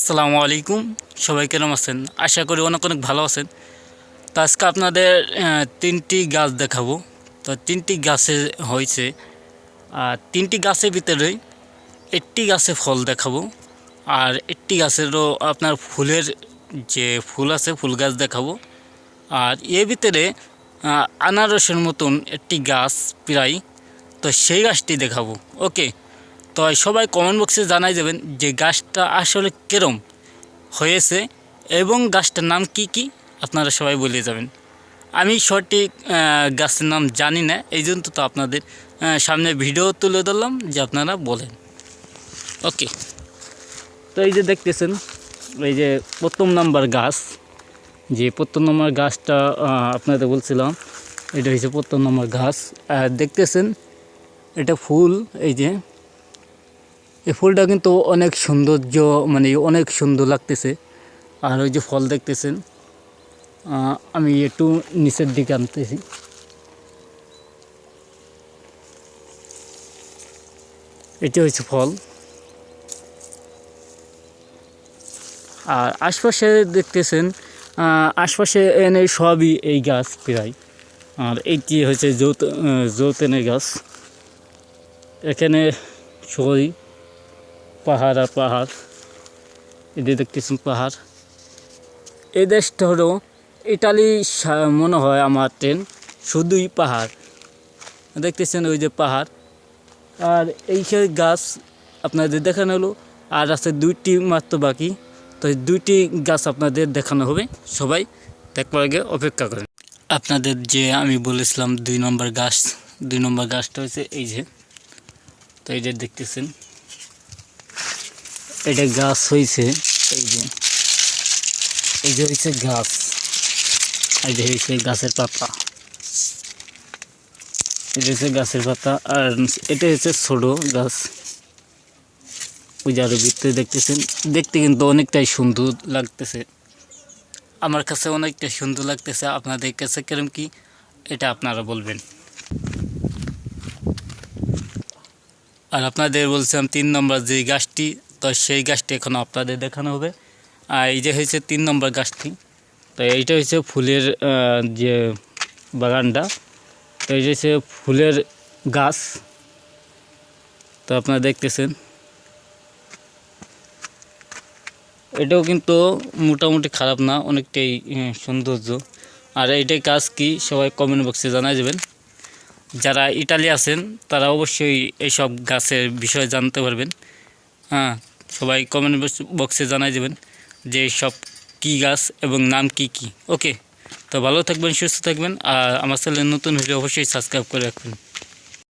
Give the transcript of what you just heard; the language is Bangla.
আসসালামু আলাইকুম। সবাই কেমন আছেন? আশা করি অনেক অনেক ভালো আছেন। তো আজকে আপনাদের তিনটি গাছ দেখাবো। তো তিনটি গাছে হয়েছে, আর তিনটি গাছের ভিতরে একটি গাছে ফল দেখাবো, আর একটি গাছেরও আপনার ফুলের যে ফুল আছে, ফুল গাছ দেখাবো। আর এর ভিতরে আনারসের মতন একটি গাছ প্রায়, তো সেই গাছটি দেখাবো। ওকে তো সবাই কমেন্ট বক্সে জানাই যাবেন যে গাছটা আসলে কেরম হয়েছে এবং গাছটার নাম কি কি আপনারা সবাই বলে যাবেন। আমি সঠিক গাছের নাম জানি না, এই জন্য তো আপনাদের সামনে ভিডিও তুলে ধরলাম যে আপনারা বলেন। ওকে তো এই যে দেখতেছেন, এই যে প্রথম নাম্বার গাছ, যে প্রথম নম্বর গাছটা আপনাদের বলছিলাম, এটা হচ্ছে প্রথম নম্বর গাছ। দেখতেছেন, এটা ফুল, এই যে এই ফুলটা কিন্তু অনেক সৌন্দর্য মানে অনেক সুন্দর লাগতেছে। আর ওই যে ফল দেখতেছেন আমি একটু নিচের দিকে আনতেছি। এটা হচ্ছে ফল। আর আশপাশে দেখতেছেন আশপাশে এনে সবই এই গাছ প্রায়। আর এইটি হচ্ছে যৌত যৌতেনের গাছ। এখানে সবই পাহাড় আর পাহাড়। এদিকে দেখতেছেন পাহাড়। এই দেশটা হলো ইটালি মনে হয় আমার ট্রেন, শুধুই পাহাড়। দেখতেছেন ওই যে পাহাড়। আর এই গাছ আপনাদের দেখানো হলো, আর আছে দুইটি মাত্র বাকি। তো দুইটি গাছ আপনাদের দেখানো হবে, সবাই দেখবার আগে অপেক্ষা করেন। আপনাদের যে আমি বলেছিলাম দুই নম্বর গাছ, দুই নম্বর গাছটা হয়েছে এই যে। তো এই যে দেখতেছেন। এটা গাছ হয়েছে এই যে। এই যে হয়েছে গাছ। এই যে হয়েছে গাছের পাতা। এটা হচ্ছে গাছের পাতা, আর এটা হচ্ছে ছোট গাছ। ওই যে ভিতরে দেখতেছেন, দেখতে কিন্তু অনেকটাই সুন্দর লাগতেছে। আমার কাছে অনেকটা সুন্দর লাগতেছে, আপনাদের কাছে কিরম কি, এটা আপনারা বলবেন। আর আপনাদের বলছিলাম তিন নম্বর যে গাছটি তো সেই গাছটি এখন আপনাদের দেখানো হবে। আর এই যে হয়েছে তিন নম্বর গাছটি, তো এইটা হচ্ছে ফুলের যে বাগানটা। তো এই যে হচ্ছে ফুলের গাছ। তো আপনারা দেখতেছেন। এটাও কিন্তু মোটামুটি খারাপ না, অনেকটাই সৌন্দর্য। আর এইটাই কাজ কি সবাই কমেন্ট বক্সে জানাই যাবেন যারা ইটালি আছেন, তারা অবশ্যই এইসব গাছের বিষয়ে জানতে পারবেন। হ্যাঁ সবাই কমেন্ট বক্সে জানাই দেবেন যে সব কী গাছ এবং নাম কি কি। ওকে তো ভালো থাকবেন, সুস্থ থাকবেন, আর আমার চ্যানেল নতুন হলে অবশ্যই সাবস্ক্রাইব করে রাখবেন।